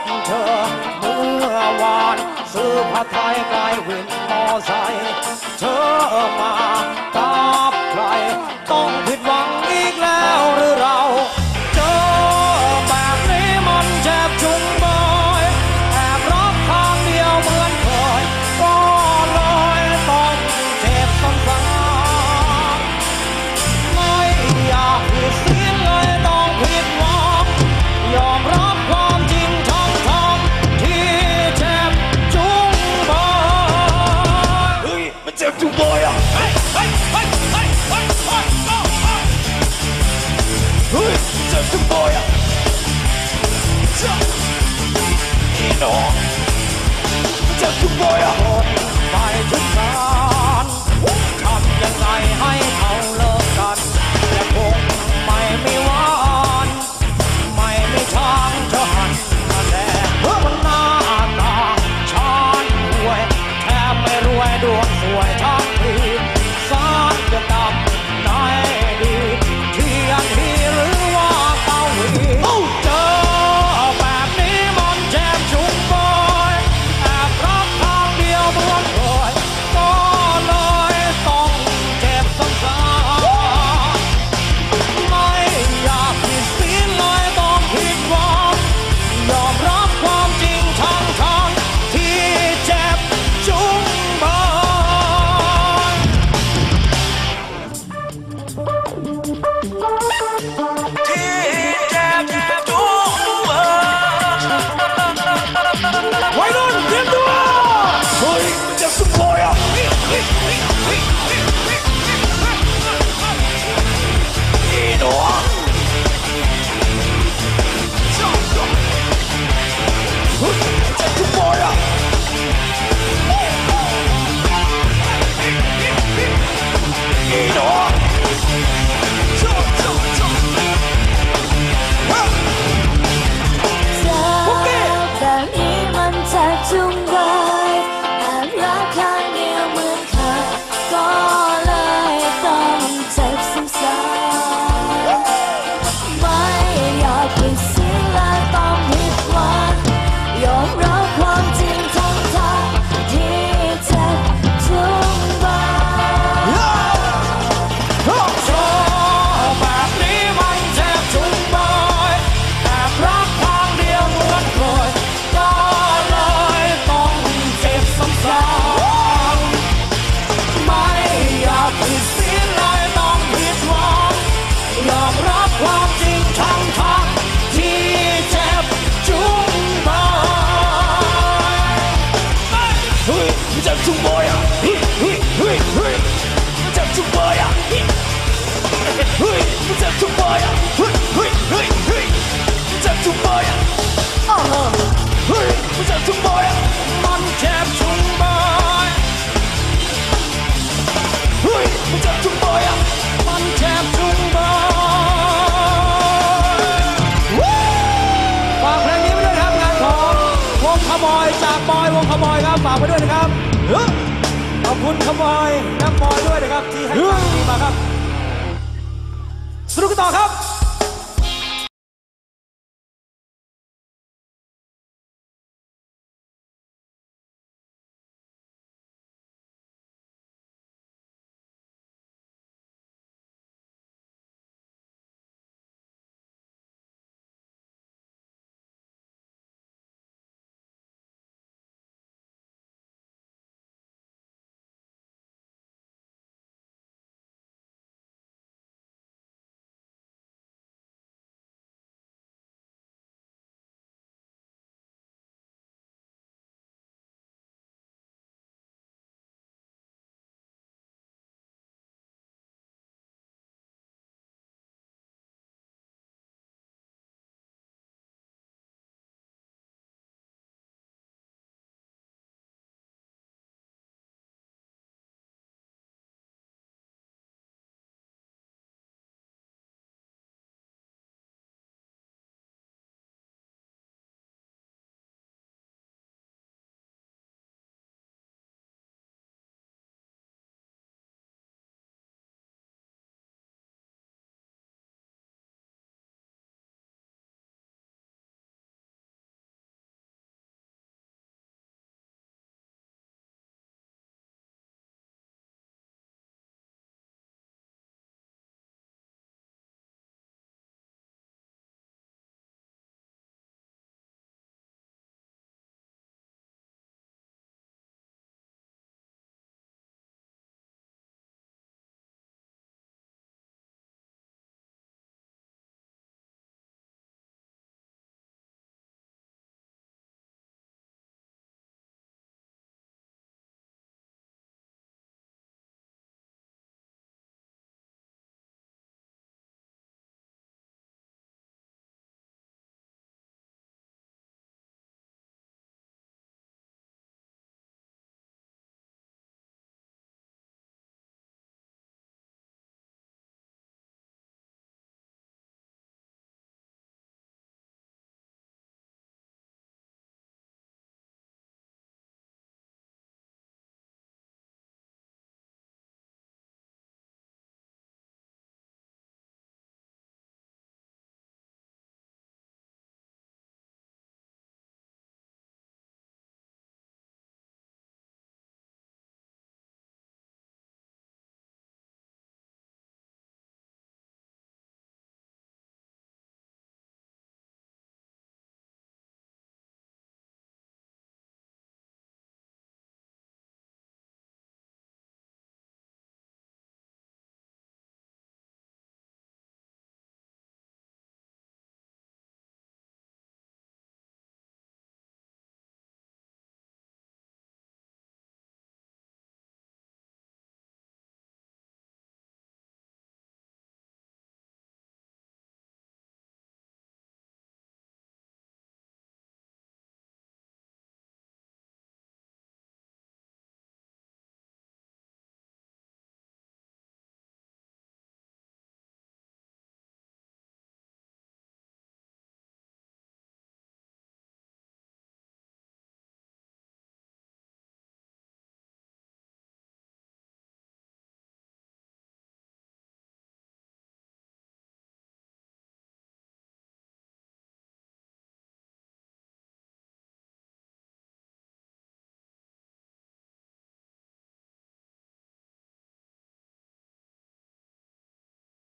บเธอ เมื่อวานซื้อผ้าไทยกลายวินมอไซเธอมาตับใคร 너 자꾸 보여 บอยจากบอยวงขบอยครับฝากไปด้วยนะครับขอบคุณขบอยนักบอยด้วยนะครับที่ให้ความดีมาครับสรุปต่อครับ